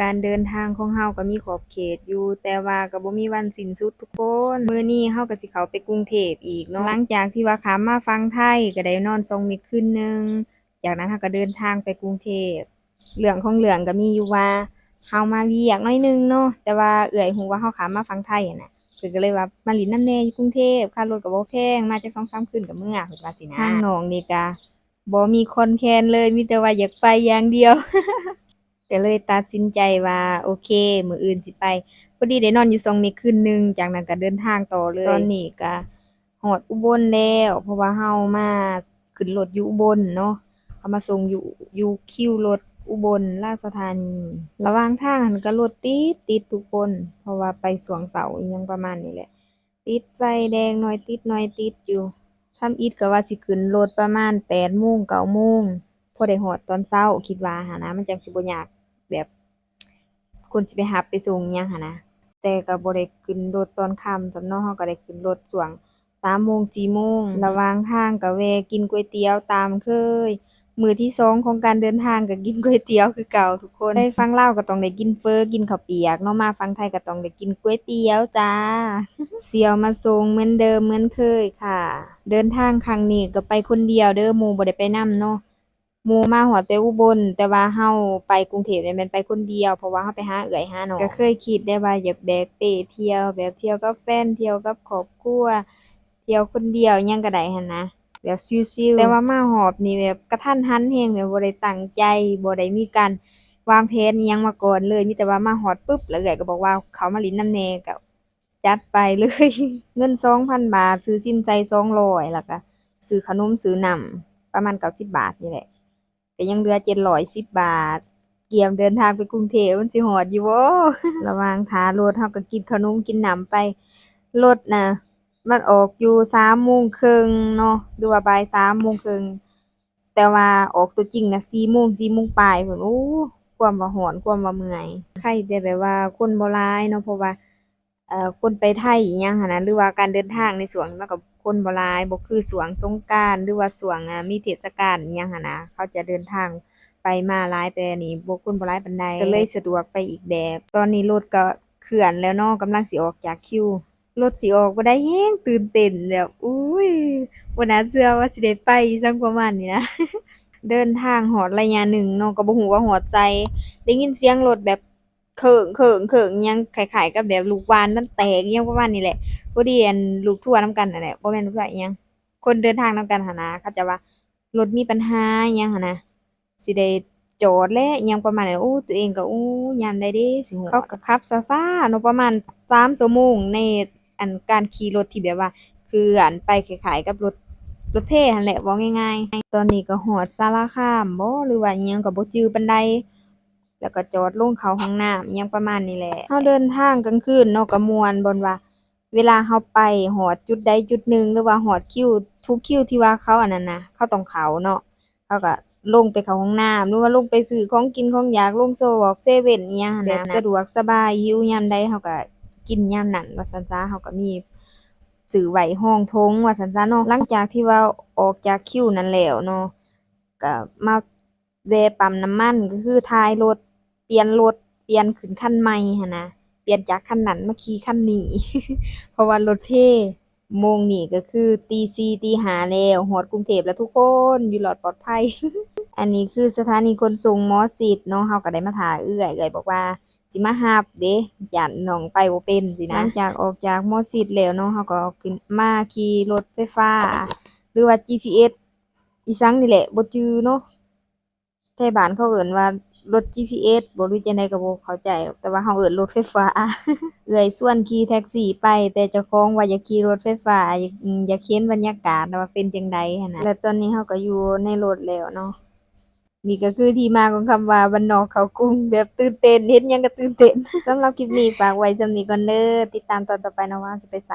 การเดินทางของเราก็มีขอบเขตอยู่ แต่ว่าก็บ่มีวันสิ้นสุดทุกคน มื้อนี้เราก็สิเข้าไปกรุงเทพอีกเนาะ หลังจากที่ว่าข้ามมาฝั่งไทยก็ได้นอน2มื้อคืนหนึ่ง จากนั้นเราก็เดินทางไปกรุงเทพ เรื่องของเรื่องก็มีอยู่ว่าเรามาเวียกหน่อยหนึ่งเนาะ แต่ว่าเอื้อยเราว่าเราข้ามมาฝั่งไทยหั้นน่ะ เพิ่นก็เลยว่ามาลินนำแหน่อยู่กรุงเทพ ค่ารถก็บ่แพง มาจัก2-3คืนก็เมื่อเพิ่นว่าซี้นะ ทางน้องนี่ก็บ่มีคอนแคนเลย มีแต่ว่าอยากไปอย่างเดียว ก็เลยตัดสินใจว่าโอเค มืออื่นสิไปพอดีได้นอนอยู่2มื้คืนหนึ่งจากนั้นก็เดินทางต่อเลย ตอนนี้ก็ฮอดอุบลแล้ว เพราะว่าเรามาขึ้นรถอยู่อุบลเนาะเขามาส่งอยู่อยู่คิวรถอุบลราชธานี ระหว่างทางหันก็รถติดติดทุกคน เพราะว่าไปสวงเสาอิหยังประมาณนี้แหละ ติดไฟแดงหน่อยติดหน่อยติดอยู่ทำอิฐก็ว่าสิขึ้นรถประมาณ8โมง9โมงพอได้ฮอดตอนเช้าคิดว่าหั้นะมันจังสิบ่ยาก แบบคนสิไปรับไปส่งอิหยังหั้นะแต่ก็บ่ได้ขึ้นรถตอนค่ำซั้นเนาะเราก็ได้ขึ้นรถช่วง3โมง4โมงระหว่างทางก็แวะกินก๋วยเตี๋ยวตามเคยมื้อที่สองของการเดินทางก็กินก๋วยเตี๋ยวคือเก่าทุกคนไปฝั่งลาก็ต้องได้กินเฟอกินข้าวเปียกเนาะมาฝั่งไทยก็ต้องได้กินก๋วยเตี๋ยวจ้า เสี่ยวมาส่งเหมือนเดิมเหมือนเคยค่ะ เดินทางครั้งนี้ก็ไปคนเดียวเด้อหมู่บ่ได้ไปนำเนาะ หมู่มาฮอดแต่อุบล แต่ว่าเราไปกรุงเทพนี่แม่นไปคนเดียว เพราะว่าเราไปหาเอื้อยหาน้องก็เคยคิดได้ว่าอยากแบกเป้เที่ยว แบบเที่ยวกับแฟน เที่ยวกับครอบครัว เที่ยวคนเดียวอิหยังก็ได้หั้นนะ แบบชิลๆแต่ว่ามารอบนี้แบบกระทันหันเราแบบบ่ได้ตั้งใจ บ่ได้มีการวางแผนอิหยังมาก่อนเลย มีแต่ว่ามาฮอดปึ๊บ แล้วเอื้อยก็บอกว่าเขามาลินนำแหน่ก็จัดไปเลย เงิน2,000บาท ซื้อซิมใส่200แล้วก็ซื้อขนม ซื้อน้ำ ประมาณ90บาทนี่แหละ ก็ยังเหลือ710บบาทเตรียมเดินทางไปกรุงเทพมันสิฮอดอยู่บ่ระหว่างท่ารถเราก็กินขนมกินหนำไปรถน่ะมันออกอยู่3โมงครึ่งเนาะหรือว่าบ่าย3โมงครึ่งแต่ว่าออกตัวจริงน่ะ4โมง4โมงปลายพู้นโอ้ความว่าร้อนความว่าเมื่อยใครแต่แบบว่าคนบ่หลายเนาะเพราะว่า เอ่อคนไปไทยอิหยังหั้นนะหรือว่าการเดินทางในช่วงนี้มันก็คนบ่หลายบ่คือช่วงสงกรานต์หรือว่าช่วง อ่า มีเทศกาลอิหยังหั้นนะ เขาจะเดินทางไปมาหลาย แต่อันนี้บ่ คนบ่หลายปานใด ก็เลยสะดวกไปอีกแบบ ตอนนี้รถก็เคลื่อนแล้วเนาะกำลังสิออกจากคิว รถสิออกบ่ได้แรงตื่นเต้นแบบ อุ๊ยบ่น่าเชื่อว่าสิได้ไปจั่งประมาณนี้นะ เดินทางฮอดระยะหนึ่งเนาะก็บ่ฮู้ว่าฮอดไสได้ยินเสียงรถแบบ เคลิ้งเคลิ้งเคลิ้งยังคล้ายๆกับแบบลูกวานมันแตกยังประมาณนี้แหละพอดีอันลูกทั่วร์นำกันนั่นแหละบ่แม่นลูกทัวยังคนเดินทางน้ำกันหั้นะเขาจะว่ารถมีปัญหายังหั้นะสิได้จอดและอิหยังประมาณนั้นโอ้ตัวเองก็โอ้ยามใดเด้สิเขาก็ขับช้าๆเนาะประมาณ3ชั่วโมงในอันการขี่รถที่แบบว่า คืออันไปคล้ายๆกับรถรถเท่หันแหละว้าง่าย ๆ ตอนนี้ก็ฮอดสารคามบ่หรือว่ายังก็บ่จือปานใด แล้วก็จอดลงเข้าห้องน้ำอิหยังประมาณนี้แหละเราเดินทางกลางคืนเนาะก็ม่วนบ่อนว่า เวลาเราไปฮอดจุดใดจุดหนึ่งหรือว่าฮอดคิวทุกคิวที่ว่าเขาอันนั้นน่ะเราต้องเข้าเนาะเราก็ลงไปเข้าห้องน้ำหรือว่าลงไปซื้อของกินของอยากลงซอกเซเว่นอิหยังหั้นนะแบบสะดวกสบายหิวยามใดเราก็กินยามนั้นว่าซั่นซะเราก็มีซื้อไว้รองธงว่าซั่นซะเนาะหลังจากที่ว่าออกจากคิวนั้นแล้วเนาะก็มาแวะปั๊มน้ำมันก็คือถ่ายรถเป ลี่ยนรถเปลี่ยนขึ้นคันใหม่หั้นะเปลี่ยนจากคันนั้นมาขี่คันนี้ เพราะว่ารถเท่โมงนี้ก็คือตี4ตี5แล้วฮอดกรุงเทพแล้วทุกคนอยู่รอดปลอดภัย อันนี้คือสถานีขนส่งมอชิดเนาะเราก็ได้มาท่าเอื้อยเอื้อยบอกว่าสิมารับเด้ย้านน้องไปบ่เป็นซี้นะหลังจากออกจากมอชิดแล้วเนาะเราก็ขึ้นมาขี่รถไฟฟ้า หรือว่า GPS อีสังนี่แหละบ่จือเนาะไทบ้านเขาเอิ้นว่า รถ GPS บ่รือจั่งใดก็บ่เข้าใจดอกแต่ว่าเราเอิ้นรถไฟฟ้า เอื้อยชวนขี่แท็กซี่ไป แต่เจ้าของว่าอยากขี่รถไฟฟ้าอยากอืมอยากเห็นบรรยากาศว่าเป็นจังใดหั้นนะและตอนนี้เราก็อยู่ในรถแล้วเนาะนี่ก็คือที่มาของคำว่าบ้านนอกเขากรุงแบบตื่นเต้นเห็นหยังก็ตื่นเต้น สำหรับคลิปนี้ฝากไว้ส่ำนี้ก่อนเด้อติดตามตอนต่อไปนะว่าเราสิไปไส